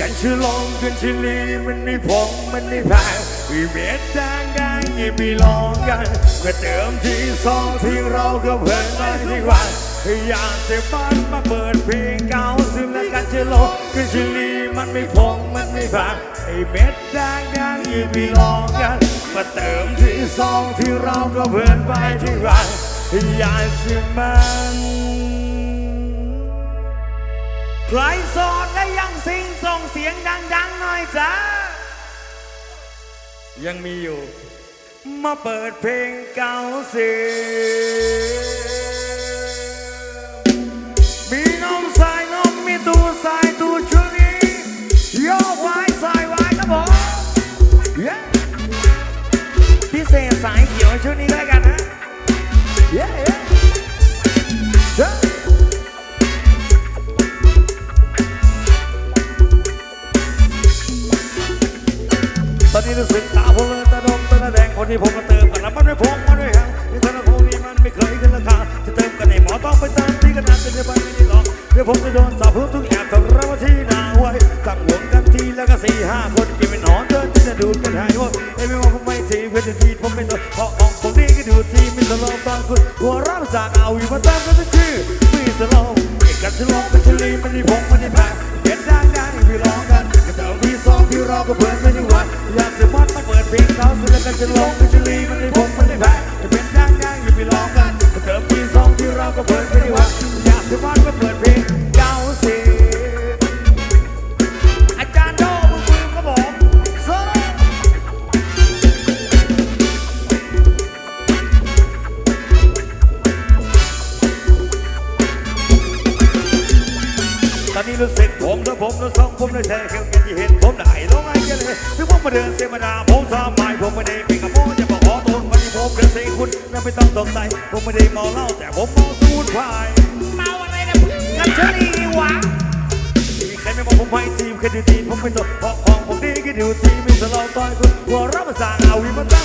กันชื่อลงกันชื่อลีมันไม่พงมันไม่แพ้วีเบ็ดดังดังยังไม่ลองกันก็เติมที่สองที่เราก็เพิ่มมาที่วันอยากจะบ้านมาเปิดเพลงเก่าซึมแล้วกันชื่อลงกันชื่อลีมันไม่พงมันไม่แพ้ไอ้เบ็ดแดังดังยังไม่ลองกันมาเติมที่สองที่เราก็เพิ่มไปที่วันอยากจะมันใครโสดและยังซิงส่ง เสียงดังๆหน่อยจ้ายังมีอยู่ มาเปิดเพลงเก่าสิมีนมสายนมมีตูสายตูช่วงนี้โยกไว้สายไว้ครับผม Yeah พิเศษสายเขียวช่วงนี้ก็แล้วยกันนะ Yeah, yeah. นี้รู้สึกตาผมเลยตาดมตาแดงคนที่ผมมาเติมกันแล้วมันไม่พงมาด้วยครับนี่ธนาคารนี้มันไม่เคยขึ้นราคาจะเติมกันในหมอต้องไปเติมที่ขนาดเป็นในบ้านไม่ได้หรอกเดี๋ยวผมจะโดนสาบเพิ่มทุกแอบทำเราที่นาไว้ตั้งวงกันทีแล้วก็สี่ห้าคนกินเป็นหนอนเดินที่จะดูดกันหายว่าไอ้ไม่ว่าผมไม่ทีเพื่อนทีผมเป็นตัวเพราะของผมนี่ก็ดูทีมีสโลตอนคุณหัวเราจากเอาอยู่มาติมกันชื่อมีสโลเอกกันฉลองกันชลีมันนี่พงมันนี่แพ้เด็ดดังดังพี่ร้องกัน เติมที่สองที่เราก็เปิดไม่ได้วันอยากจะมันมาเปิดเพลงเขาสุดแล้วกันจะลงกันชลีมันได้ผมมันได้แพ้จะเป็นดังดังอยู่ไปลองกันก็เติมที่สองที่เราก็เปิดไม่ได้วันอยากจะมันมาเปิดเพลงเก้าสิ เมาเหล้าแต่ผมเมาสูดพายเมาอะไรนะกันเชลีวะมีใครไม่บอกผมไปทีมแค่ดูทีผมไม่สนเพราะของผมดีแค่ดูทีมีสโลตอนคุณหัวเราะภาษาเอาวิมันตั้ง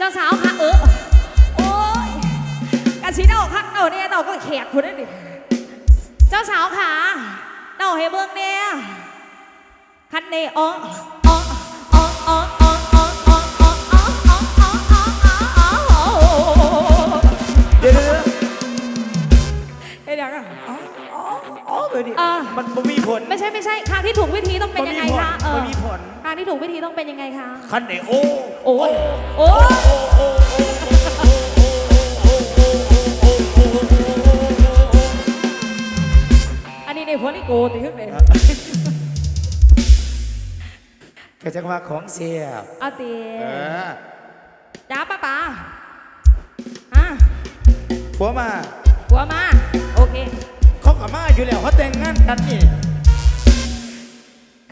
เจ้าสาวค่ะเออโอ้ยกะชิเอาคักเดาเนี่ยเดาก็แขกคุณได้ดิเจ้าสาวค่ะเดาให้เบื้องเนี่ยคันเนอออออออ เออดิมันบ่มีผลไม่ใช่ไม่ใช่ทางที่ถูกวิธีต้องเป็นยังไงคะเออมีผลทางที่ถูกวิธีต้องเป็นยังไงคะ คันไหนโอ้โอ้ยโอ้ยอันนี้ในหัวนี้โกติขึ้นเลยก็จังว่าของเสียบเอาเตีเออจ้าป้าป้าอะผัวมาหัวมา กับมาอยู่แล้วเขาแต่งงานกันนี่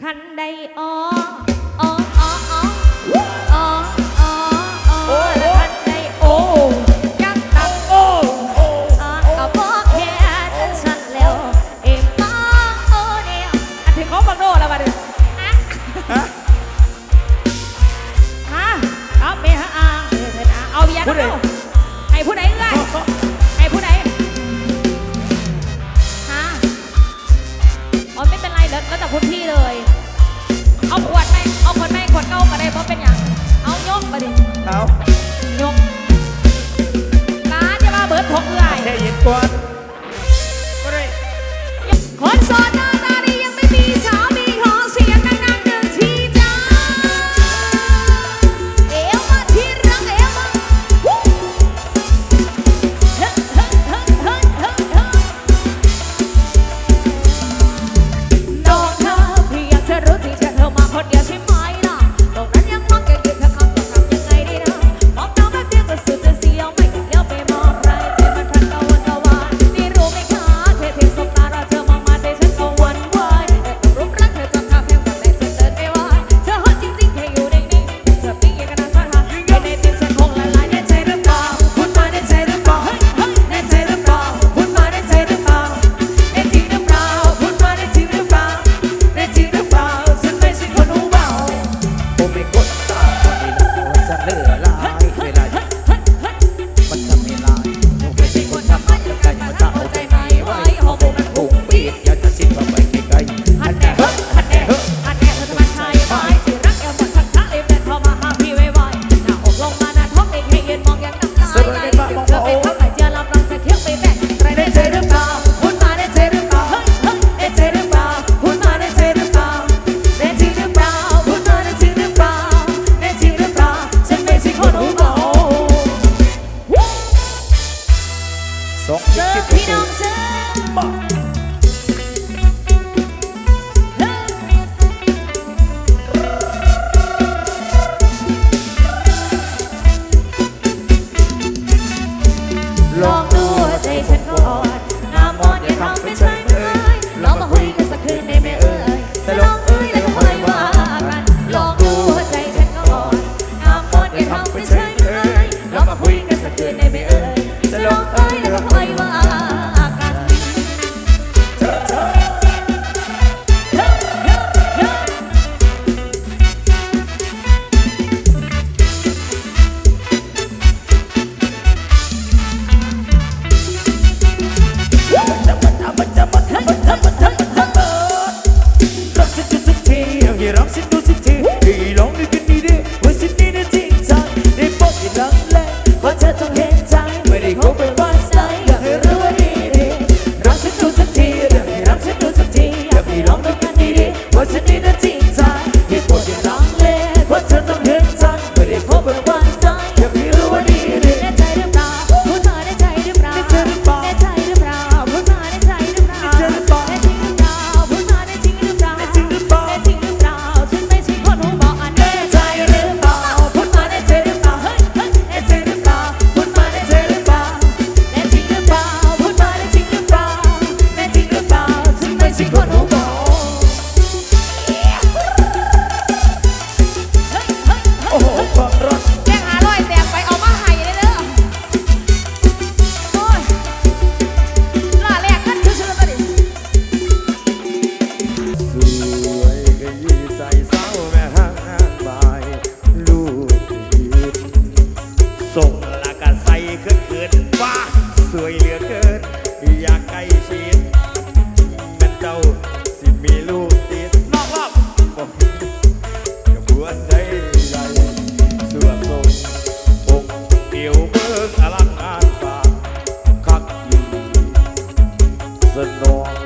คันใดอ้ออ้ออ้ออ้ออ้ออ้อ เขายกตาจะมาเบิดพกเมอยเทยินก่อ ลงเอ้ยแล้วก็คอยวา the north.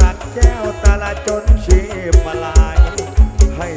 รักแก้วตาละจนชีพลาย ให้